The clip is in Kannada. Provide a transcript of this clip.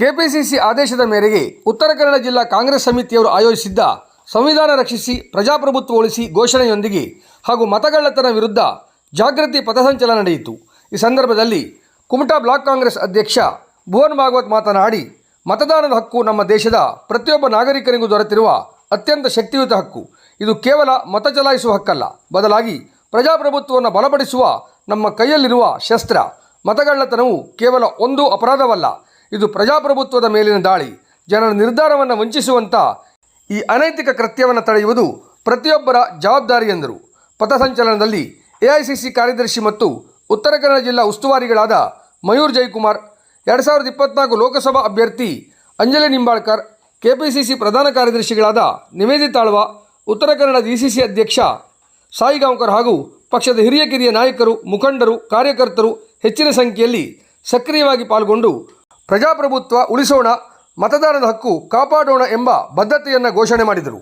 ಕೆಪಿಸಿಸಿ ಆದೇಶದ ಮೇರೆಗೆ ಉತ್ತರ ಕನ್ನಡ ಜಿಲ್ಲಾ ಕಾಂಗ್ರೆಸ್ ಸಮಿತಿಯವರು ಆಯೋಜಿಸಿದ್ದ ಸಂವಿಧಾನ ರಕ್ಷಿಸಿ ಪ್ರಜಾಪ್ರಭುತ್ವ ಉಳಿಸಿ ಘೋಷಣೆಯೊಂದಿಗೆ ಹಾಗೂ ಮತಗಳ್ಳತನ ವಿರುದ್ಧ ಜಾಗೃತಿ ಪಥಸಂಚಲನ ನಡೆಯಿತು. ಈ ಸಂದರ್ಭದಲ್ಲಿ ಕುಮಟಾ ಬ್ಲಾಕ್ ಕಾಂಗ್ರೆಸ್ ಅಧ್ಯಕ್ಷ ಭುವನ್ ಭಾಗವತ್ ಮಾತನಾಡಿ, ಮತದಾನದ ಹಕ್ಕು ನಮ್ಮ ದೇಶದ ಪ್ರತಿಯೊಬ್ಬ ನಾಗರಿಕನಿಗೂ ದೊರೆತಿರುವ ಅತ್ಯಂತ ಶಕ್ತಿಯುತ ಹಕ್ಕು. ಇದು ಕೇವಲ ಮತ ಚಲಾಯಿಸುವ ಹಕ್ಕಲ್ಲ. ಬದಲಾಗಿ ಪ್ರಜಾಪ್ರಭುತ್ವವನ್ನು ಬಲಪಡಿಸುವ ನಮ್ಮ ಕೈಯಲ್ಲಿರುವ ಶಸ್ತ್ರ. ಮತಗಳ್ಳತನವು ಕೇವಲ ಒಂದು ಅಪರಾಧವಲ್ಲ ಇದು ಪ್ರಜಾಪ್ರಭುತ್ವದ ಮೇಲಿನ ದಾಳಿ. ಜನರ ನಿರ್ಧಾರವನ್ನು ವಂಚಿಸುವಂಥ ಈ ಅನೈತಿಕ ಕೃತ್ಯವನ್ನು ತಡೆಯುವುದು ಪ್ರತಿಯೊಬ್ಬರ ಜವಾಬ್ದಾರಿ ಎಂದರು. ಪಥಸಂಚಲನದಲ್ಲಿ ಎಐಸಿಸಿ ಕಾರ್ಯದರ್ಶಿ ಮತ್ತು ಉತ್ತರ ಕನ್ನಡ ಜಿಲ್ಲಾ ಉಸ್ತುವಾರಿಗಳಾದ ಮಯೂರ್ ಜಯಕುಮಾರ್ ಎರಡು ಸಾವಿರದ ಇಪ್ಪತ್ನಾಲ್ಕು ಲೋಕಸಭಾ ಅಭ್ಯರ್ಥಿ ಅಂಜಲಿ ನಿಂಬಾಳ್ಕರ್, ಕೆಪಿಸಿಸಿ ಪ್ರಧಾನ ಕಾರ್ಯದರ್ಶಿಗಳಾದ ನಿವೇದಿತಾಳ್ವ ಉತ್ತರ ಕನ್ನಡ ಡಿಸಿಸಿ ಅಧ್ಯಕ್ಷ ಸಾಯಿಗಾಂವ್ಕರ್ ಹಾಗೂ ಪಕ್ಷದ ಹಿರಿಯ ಕಿರಿಯ ನಾಯಕರು, ಮುಖಂಡರು, ಕಾರ್ಯಕರ್ತರು ಹೆಚ್ಚಿನ ಸಂಖ್ಯೆಯಲ್ಲಿ ಸಕ್ರಿಯವಾಗಿ ಪಾಲ್ಗೊಂಡು ಪ್ರಜಾಪ್ರಭುತ್ವ ಉಳಿಸೋಣ ಮತದಾರರ ಹಕ್ಕು ಕಾಪಾಡೋಣ ಎಂಬ ಬದ್ಧತೆಯನ್ನು ಘೋಷಣೆ ಮಾಡಿದರು.